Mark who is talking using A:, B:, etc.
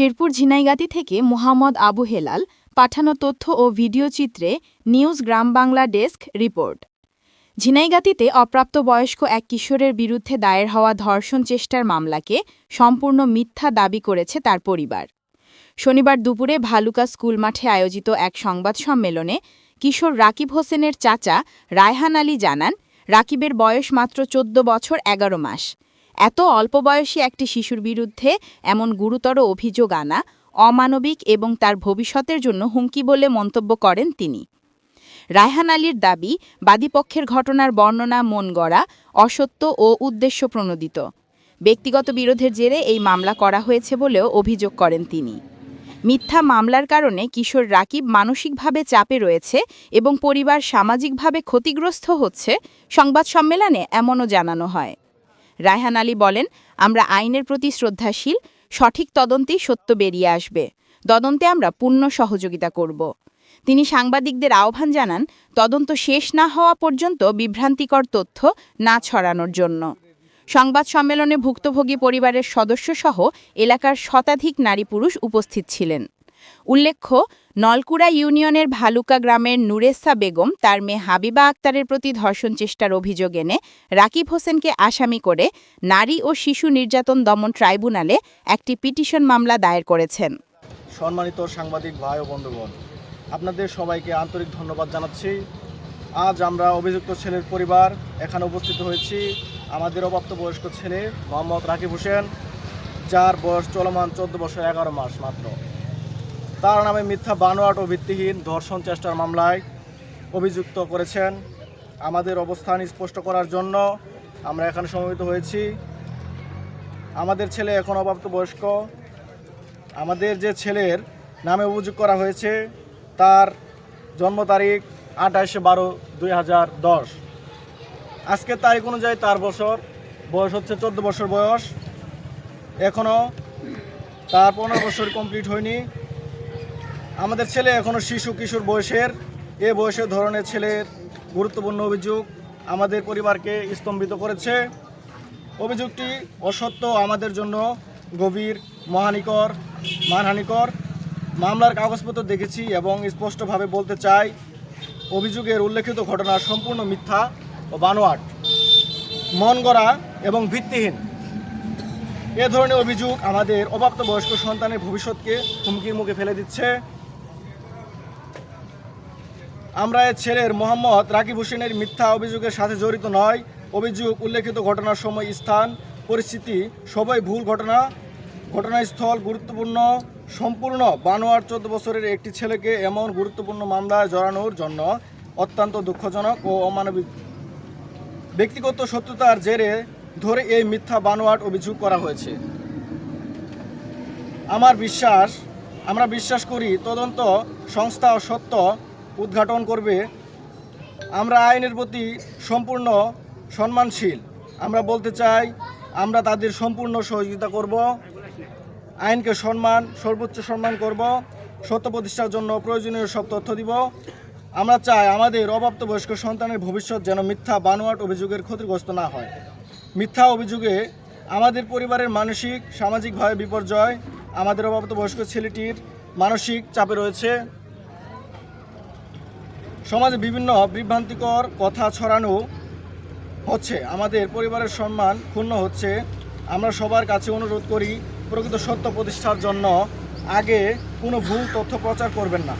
A: শেরপুর ঝিনাইগাতি থেকে মোহাম্মদ আবু হেলাল পাঠানো তথ্য ও ভিডিও চিত্রে নিউজ গ্রাম বাংলা ডেস্ক রিপোর্ট। ঝিনাইগাতিতে অপ্রাপ্তবয়স্ক এক কিশোরের বিরুদ্ধে দায়ের হওয়া ধর্ষণ চেষ্টার মামলাকে সম্পূর্ণ মিথ্যা দাবি করেছে তার পরিবার। শনিবার দুপুরে ভালুকা স্কুল মাঠে আয়োজিত এক সংবাদ সম্মেলনে কিশোর রাকিব হোসেনের চাচা রায়হান আলী জানান, রাকিবের বয়স মাত্র চোদ্দ বছর এগারো মাস। এত অল্প বয়সী একটি শিশুর বিরুদ্ধে এমন গুরুতর অভিযোগ আনা অমানবিক এবং তার ভবিষ্যতের জন্য হুমকি বলে মন্তব্য করেন তিনি। রায়হান আলীর দাবি, বাদীপক্ষের ঘটনার বর্ণনা, মন গড়া, অসত্য ও উদ্দেশ্য প্রণোদিত। ব্যক্তিগত বিরোধের জেরে এই মামলা করা হয়েছে বলেও অভিযোগ করেন তিনি। মিথ্যা মামলার কারণে কিশোর রাকিব মানসিকভাবে চাপে রয়েছে এবং পরিবার সামাজিকভাবে ক্ষতিগ্রস্ত হচ্ছে, সংবাদ সম্মেলনে এমনও জানানো হয়। রায়হান আলী বলেন, আমরা আইনের প্রতি শ্রদ্ধাশীল, সঠিক তদন্তেই সত্য বেরিয়ে আসবে। তদন্তে আমরা পূর্ণ সহযোগিতা করব। তিনি সাংবাদিকদের আহ্বান জানান, তদন্ত শেষ না হওয়া পর্যন্ত বিভ্রান্তিকর তথ্য না ছড়ানোর জন্য। সংবাদ সম্মেলনে ভুক্তভোগী পরিবারের সদস্যসহ এলাকার শতাধিক নারী পুরুষ উপস্থিত ছিলেন। উল্লেখ্য, নলকুড়া ইউনিয়নের ভালুকা গ্রামের নুরেসা বেগম তার মেয়ে হাবিবা আক্তারের প্রতি ধর্ষণ চেষ্টার অভিযোগ এনে রাকিব হোসেনকে আসামি করে নারী ও শিশু নির্যাতন দমন ট্রাইব্যুনালে একটি পিটিশন মামলা দায়ের করেছেন।
B: সম্মানিত সাংবাদিক ভাই ও বন্ধুগণ, আপনাদের সবাইকে আন্তরিক ধন্যবাদ জানাচ্ছি। আজ আমরা অভিযুক্ত ছেলের পরিবার এখানে উপস্থিত হয়েছি। আমাদের অপ্রাপ্তবয়স্ক ছেলে মোহাম্মদ রাকিব হোসেন, যার বয়স চলমান চোদ্দ বছর এগারো মাস মাত্র। তার নামে মিথ্যা বানোয়াট ও ভিত্তিহীন ধর্ষণ চেষ্টার মামলায় অভিযুক্ত করেছেন। আমাদের অবস্থান স্পষ্ট করার জন্য আমরা এখানে সমবেত হয়েছি। আমাদের ছেলে এখন অপ্রাপ্তবয়স্ক আমাদের যে ছেলের নামে অভিযোগ করা হয়েছে, তার জন্ম তারিখ আঠাশে বারো দুই হাজার দশ। আজকের তারিখ অনুযায়ী তার বছর, বয়স হচ্ছে চোদ্দ বছর বয়স। এখনও তার পনেরো বছর কমপ্লিট হয়নি। আমাদের ছেলে এখনও শিশু কিশোর বয়সের। এ বয়সের ধরনের ছেলের গুরুত্বপূর্ণ অভিযোগ আমাদের পরিবারকে স্তম্ভিত করেছে। অভিযোগটি অসত্য, আমাদের জন্য গভীর, মহানিকর, মানহানিকর। মামলার কাগজপত্র দেখেছি এবং স্পষ্টভাবে বলতে চাই, অভিযোগের উল্লেখিত ঘটনা সম্পূর্ণ মিথ্যা ও বানোয়াট মন গড়া এবং ভিত্তিহীন। এ ধরনের অভিযোগ আমাদের অপ্রাপ্তবয়স্ক সন্তানের ভবিষ্যৎকে হুমকির মুখে ফেলে দিচ্ছে। আমরা এর ছেলের মোহাম্মদ রাকিব হোসেনের মিথ্যা অভিযোগের সাথে জড়িত নয়। অভিযোগ, উল্লেখিত ঘটনার সময় স্থান, পরিস্থিতি, সবাই ভুল ঘটনা, ঘটনাস্থল গুরুত্বপূর্ণ, সম্পূর্ণ বানোয়ার চোদ্দ বছরের একটি ছেলেকে এমন গুরুত্বপূর্ণ মামলায় জড়ানোর জন্য অত্যন্ত দুঃখজনক ও অমানবিক। ব্যক্তিগত সত্যতার জেরে ধরে এই মিথ্যা বানোয়াট অভিযোগ করা হয়েছে। আমার বিশ্বাস, আমরা বিশ্বাস করি তদন্ত সংস্থা ও সত্য উদ্ঘাটন করবে, আমরা আইনের প্রতি সম্পূর্ণ সম্মানশীল। আমরা বলতে চাই, আমরা তাদের সম্পূর্ণ সহযোগিতা করব, আইনকে সম্মান, সর্বোচ্চ সম্মান করব, সত্য প্রতিষ্ঠার জন্য প্রয়োজনীয় সব তথ্য দিব। আমরা চাই আমাদের অপ্রাপ্তবয়স্ক সন্তানের ভবিষ্যৎ যেন মিথ্যা, বানোয়াট অভিযোগের ক্ষতিগ্রস্ত না হয়। মিথ্যা অভিযোগে আমাদের পরিবারের মানসিক সামাজিকভাবে বিপর্যয়, আমাদের অপ্রাপ্তবয়স্ক ছেলেটির মানসিক চাপে রয়েছে। সমাজে বিভিন্ন বিভ্রান্তিকর কথা ছড়ানো হচ্ছে। আমাদের পরিবারের সম্মান ক্ষুণ্ণ হচ্ছে। আমরা সবার কাছে অনুরোধ করি, প্রকৃত সত্য প্রতিষ্ঠার জন্য আগে কোনো ভুল তথ্য প্রচার করবেন না।